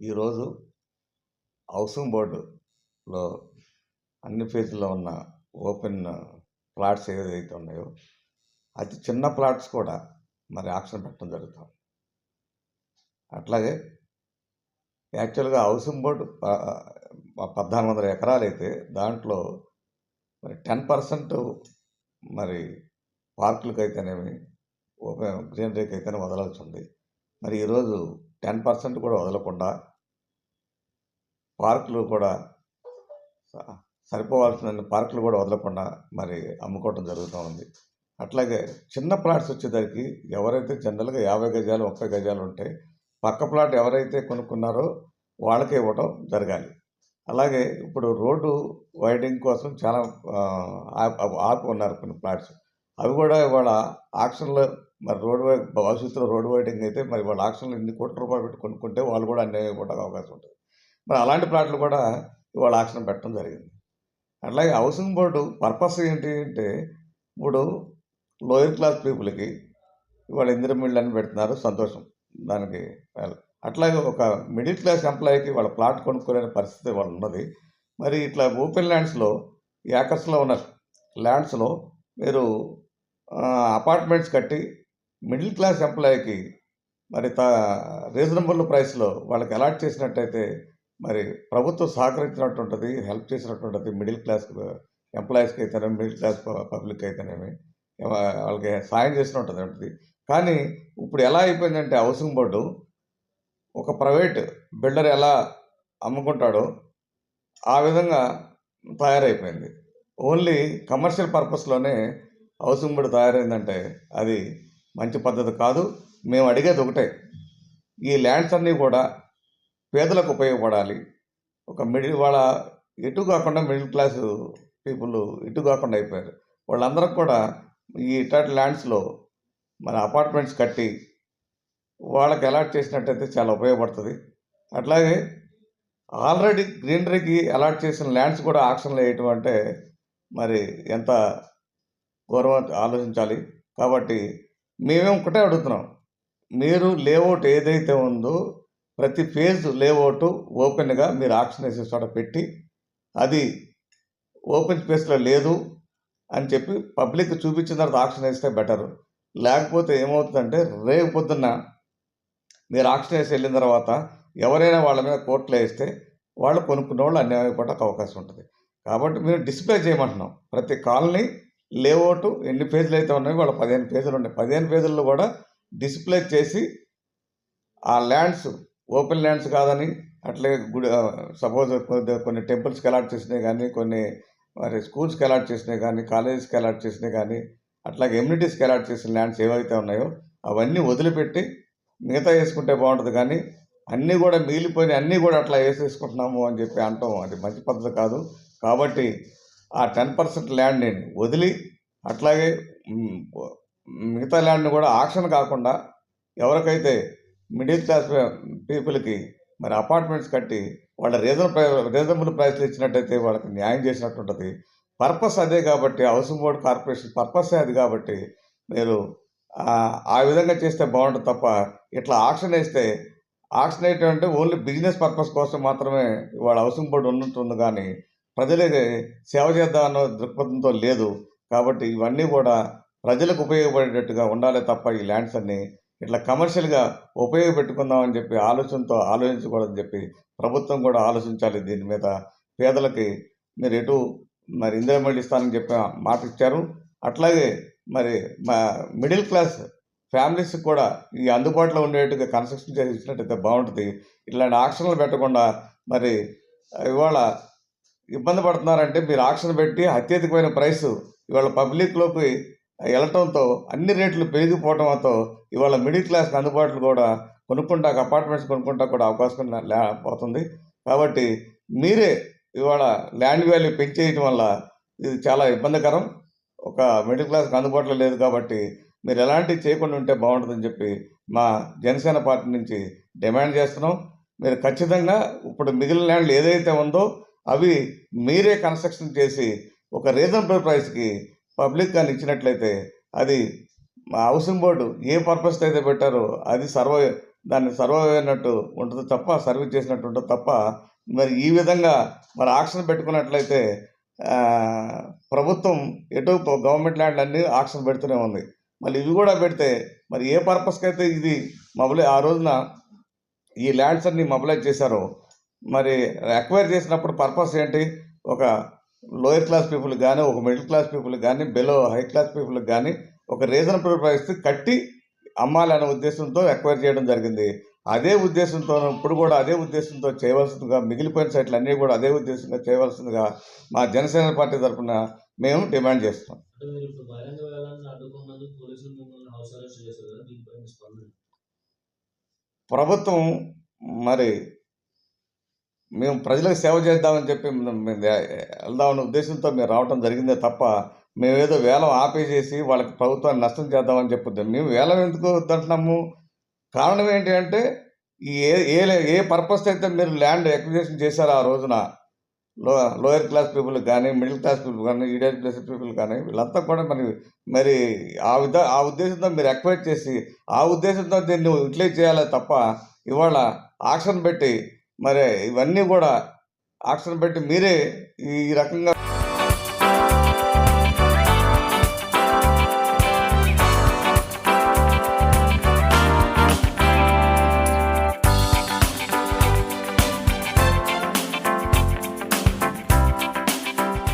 ఈరోజు హౌసింగ్ బోర్డులో అన్ని ఫేజ్లో ఉన్న ఓపెన్ ప్లాట్స్ ఏదైతే ఉన్నాయో అతి చిన్న ప్లాట్స్ కూడా మరి ఆప్షన్ పెట్టడం జరుగుతాం అట్లాగే యాక్చువల్గా హౌసింగ్ బోర్డు పద్నాలుగు వందల ఎకరాలు అయితే దాంట్లో మరి టెన్ పర్సెంట్ మరి పార్కులకు అయితేనేమి ఓపెన్ గ్రీనరీకి అయితేనే వదలాల్సి ఉంది. మరి ఈరోజు టెన్ పర్సెంట్ కూడా వదలకుండా పార్కులు కూడా సరిపోవాల్సిన పార్కులు కూడా వదలకుండా మరి అమ్ముకోవటం జరుగుతూ ఉంది. అట్లాగే చిన్న ప్లాట్స్ వచ్చేసరికి ఎవరైతే జనరల్గా యాభై గజాలు ముప్పై గజాలు ఉంటాయి పక్క ప్లాట్ ఎవరైతే కొనుక్కున్నారో వాళ్ళకే ఇవ్వటం జరగాలి. అలాగే ఇప్పుడు రోడ్డు వైడింగ్ కోసం చాలా ఆపు ఆప్- ఉన్నారు కొన్ని ప్లాట్స్. అవి కూడా ఇవాళ ఆక్షన్లో మరి రోడ్ వై భవిష్యత్తులో రోడ్ వైడింగ్ అయితే మరి వాళ్ళ ఆక్షన్లో ఇన్ని కోట్ల రూపాయలు పెట్టి కొనుక్కుంటే వాళ్ళు కూడా అన్యాయం ఇవ్వడానికి అవకాశం ఉంటుంది. మరి అలాంటి ప్లాట్లు కూడా ఇవాళ ఆక్షన్ పెట్టడం జరిగింది. అట్లాగే హౌసింగ్ బోర్డు పర్పస్ ఏంటి అంటే ఇప్పుడు లోయర్ క్లాస్ పీపుల్కి ఇవాళ ఇందిరమిళ్ళు అని పెడుతున్నారు సంతోషం దానికి. అట్లాగే ఒక మిడిల్ క్లాస్ ఎంప్లాయీకి వాళ్ళ ప్లాట్ కొనుక్కోలేని పరిస్థితి వాళ్ళు ఉన్నది. మరి ఇట్లా ఓపెన్ ల్యాండ్స్లో ఏకర్స్లో ఉన్న ల్యాండ్స్లో మీరు అపార్ట్మెంట్స్ కట్టి మిడిల్ క్లాస్ ఎంప్లాయీకి మరి త రీజనబుల్ ప్రైస్లో వాళ్ళకి అలాట్ చేసినట్టయితే మరి ప్రభుత్వం సహకరించినట్టు ఉంటుంది హెల్ప్ చేసినట్టు ఉంటుంది మిడిల్ క్లాస్ ఎంప్లాయీస్కి అయితేనే మిడిల్ క్లాస్ పబ్లిక్ అయితేనేమి వాళ్ళకి సాయం చేసినట్టు ఉంటుంది కానీ ఇప్పుడు ఎలా అయిపోయిందంటే హౌసింగ్ బోర్డు ఒక ప్రైవేట్ బిల్డర్ ఎలా అమ్ముకుంటాడో ఆ విధంగా తయారైపోయింది. ఓన్లీ కమర్షియల్ పర్పస్లోనే హౌసింగ్ బోర్డు తయారైందంటే అది మంచి పద్ధతి కాదు. మేము అడిగేది ఒకటే ఈ ల్యాండ్స్ అన్నీ కూడా పేదలకు ఉపయోగపడాలి. ఒక మిడిల్ వాళ్ళ ఇటు కాకుండా మిడిల్ క్లాస్ పీపుల్ ఇటు కాకుండా అయిపోయారు. వాళ్ళందరికి కూడా ఈ ఇట్లాంటి ల్యాండ్స్లో మన అపార్ట్మెంట్స్ కట్టి వాళ్ళకి అలాట్ చేసినట్టయితే చాలా ఉపయోగపడుతుంది. అట్లాగే ఆల్రెడీ గ్రీనరీకి అలాట్ చేసిన ల్యాండ్స్ కూడా ఆక్షన్లో వేయటం అంటే మరి ఎంత గౌరవం ఆలోచించాలి. కాబట్టి మేమేం ఒకటే అడుగుతున్నాం. మీరు లేఅవుట్ ఏదైతే ఉందో ప్రతి ఫేజ్ లేఅవుట్ ఓపెన్గా మీరు ఆక్షన్ వేసే చోట పెట్టి అది ఓపెన్ స్పేస్లో లేదు అని చెప్పి పబ్లిక్ చూపించిన తర్వాత ఆక్షన్ వేస్తే బెటర్. లేకపోతే ఏమవుతుందంటే రేపు పొద్దున్న మీరు ఆక్షన్ వేసి వెళ్ళిన తర్వాత ఎవరైనా వాళ్ళ మీద కోర్టులో వేస్తే వాళ్ళు కొనుక్కున్న వాళ్ళు అన్యాయం అవకాశం ఉంటుంది. కాబట్టి మీరు డిస్ప్లే చేయమంటున్నాం. ప్రతి కాలనీ లేఅవుట్ ఎన్ని పేజీలు అయితే ఉన్నాయో వాళ్ళ పదిహేను పేజీలు ఉన్నాయి. పదిహేను పేజీల్లో కూడా డిస్ప్లే చేసి ఆ ల్యాండ్స్ ఓపెన్ ల్యాండ్స్ కాదని అట్లే గుడి సపోజ్ కొన్ని టెంపుల్స్కి అలాట్ చేసినాయి కానీ కొన్ని మరి స్కూల్స్కి అలాట్ చేసినాయి కానీ కాలేజెస్కి అలాట్ చేసినాయి కానీ అట్లాగే ఎమ్యూనిటీస్కి అలాట్ చేసిన ల్యాండ్స్ ఏవైతే ఉన్నాయో అవన్నీ వదిలిపెట్టి మిగతా వేసుకుంటే బాగుంటుంది కానీ అన్నీ కూడా మిగిలిపోయిన అన్నీ కూడా అట్లా వేసేసుకుంటున్నాము అని చెప్పి అంటాం. అది మంచి పద్ధతి కాదు. కాబట్టి ఆ టెన్ పర్సెంట్ ల్యాండ్ నేను వదిలి అట్లాగే మిగతా ల్యాండ్ని కూడా ఆక్షన్ కాకుండా ఎవరికైతే మిడిల్ క్లాస్ పీపుల్కి మరి అపార్ట్మెంట్స్ కట్టి వాళ్ళ రీజన్ రీజనబుల్ ప్రైస్లు ఇచ్చినట్టయితే వాళ్ళకి న్యాయం చేసినట్టు ఉంటుంది పర్పస్ అదే కాబట్టి హౌసింగ్ బోర్డ్ కార్పొరేషన్ పర్పసే అది కాబట్టి మీరు ఆ, విధంగా చేస్తే బాగుంటుంది తప్ప ఇట్లా ఆక్షన్ వేస్తే ఆక్షన్ వేయటం ఓన్లీ బిజినెస్ పర్పస్ కోసం మాత్రమే వాళ్ళ హౌసింగ్ బోర్డు ఉన్నట్టుంది కానీ ప్రజలకి సేవ చేద్దామన్న దృక్పథంతో లేదు. కాబట్టి ఇవన్నీ కూడా ప్రజలకు ఉపయోగపడేటట్టుగా ఉండాలి తప్ప ఈ ల్యాండ్స్ అన్నీ ఇట్లా కమర్షియల్గా ఉపయోగపెట్టుకుందామని చెప్పి ఆలోచనతో ఆలోచించకూడదని చెప్పి ప్రభుత్వం కూడా ఆలోచించాలి దీని మీద. పేదలకి మీరు ఎటు మరి ఇందిరామిల్లి ఇస్తానని చెప్పి మాట ఇచ్చారు. అట్లాగే మరి మా మిడిల్ క్లాస్ ఫ్యామిలీస్ కూడా ఈ అందుబాటులో ఉండేట్టుగా కన్స్ట్రక్షన్ చేసి ఇచ్చినట్టయితే బాగుంటుంది. ఇట్లాంటి ఆక్షన్లు పెట్టకుండా మరి ఇవాళ ఇబ్బంది పడుతున్నారంటే మీరు ఆక్షన్ పెట్టి అత్యధికమైన ప్రైస్ ఇవాళ పబ్లిక్లోకి వెళ్ళటంతో అన్ని రేట్లు పెరిగిపోవడంతో ఇవాళ మిడిల్ క్లాస్కి అందుబాటులో కూడా కొనుక్కుంటాక అపార్ట్మెంట్స్ కొనుక్కుంటా కూడా అవకాశం లే- పోతుంది. కాబట్టి మీరే ఇవాళ ల్యాండ్ వాల్యూ పెంచేయటం వల్ల ఇది చాలా ఇబ్బందికరం. ఒక మిడిల్ క్లాస్కి అందుబాటులో లేదు కాబట్టి మీరు ఎలాంటివి చేయకుండా ఉంటే బాగుంటుందని చెప్పి మా జనసేన పార్టీ నుంచి డిమాండ్ చేస్తున్నాం. మీరు ఖచ్చితంగా ఇప్పుడు మిగిలిన ల్యాండ్లు ఏదైతే ఉందో అవి మీరే కన్స్ట్రక్షన్ చేసి ఒక రీజనబుల్ ప్రైస్కి పబ్లిక్ కానీ ఇచ్చినట్లయితే అది హౌసింగ్ బోర్డు ఏ పర్పస్కి అయితే పెట్టారో అది సర్వే దాన్ని సర్వైవ్ అయినట్టు ఉంటుంది తప్ప సర్వీస్ చేసినట్టు ఉంటుంది తప్ప మరి ఈ విధంగా మరి ఆక్షన్ పెట్టుకున్నట్లయితే ప్రభుత్వం ఎటు గవర్నమెంట్ ల్యాండ్ అన్నీ ఆక్షన్ పెడుతూనే ఉంది. మళ్ళీ ఇవి కూడా పెడితే మరి ఏ పర్పస్కి అయితే ఇది మొబలై ఆ రోజున ఈ ల్యాండ్స్ అన్ని మొబలైజ్ చేశారో మరి అక్వైర్ చేసినప్పుడు పర్పస్ ఏంటి? ఒక లోయర్ క్లాస్ పీపుల్కి కానీ ఒక మిడిల్ క్లాస్ పీపుల్కి కానీ బిలో హై క్లాస్ పీపుల్కి కానీ ఒక రీజనబుల్ ప్రైస్ కట్టి అమ్మాలనే ఉద్దేశంతో ఎక్వైర్ చేయడం జరిగింది. అదే ఉద్దేశంతో ఇప్పుడు కూడా అదే ఉద్దేశంతో చేయవలసిందిగా మిగిలిపోయిన సైట్లు అన్నీ కూడా అదే ఉద్దేశంగా చేయవలసిందిగా మా జనసేన పార్టీ తరఫున మేము డిమాండ్ స్పందన? ప్రభుత్వం మరి మేము ప్రజలకు సేవ చేద్దామని చెప్పి వెళ్దాం వెళ్దామనే ఉద్దేశంతో మేము రావటం జరిగిందే తప్ప మేమేదో వేలం ఆపేసేసి వాళ్ళకి ప్రభుత్వాన్ని నష్టం చేద్దామని చెప్పొద్దు. మేము వేలం ఎందుకు వద్దంటున్నాము? కారణం ఏంటి అంటే ఈ ఏ ఏ ఏ పర్పస్ అయితే మీరు ల్యాండ్ ఎక్విజేషన్ చేశారో ఆ రోజున లో లోయర్ క్లాస్ పీపుల్ కానీ మిడిల్ క్లాస్ పీపుల్ కానీ ఈడియర్ క్లాస్ పీపుల్ కానీ వీళ్ళంతా కూడా మరి మరి ఆ విధ ఆ ఉద్దేశంతో మీరు ఎక్వైర్ చేసి ఆ ఉద్దేశంతో దీన్ని యూటిలైజ్ చేయాలి తప్ప ఇవాళ ఆక్షన్ పెట్టి మరి ఇవన్నీ కూడా ఆక్షన్ పెట్టి మీరే ఈ రకంగా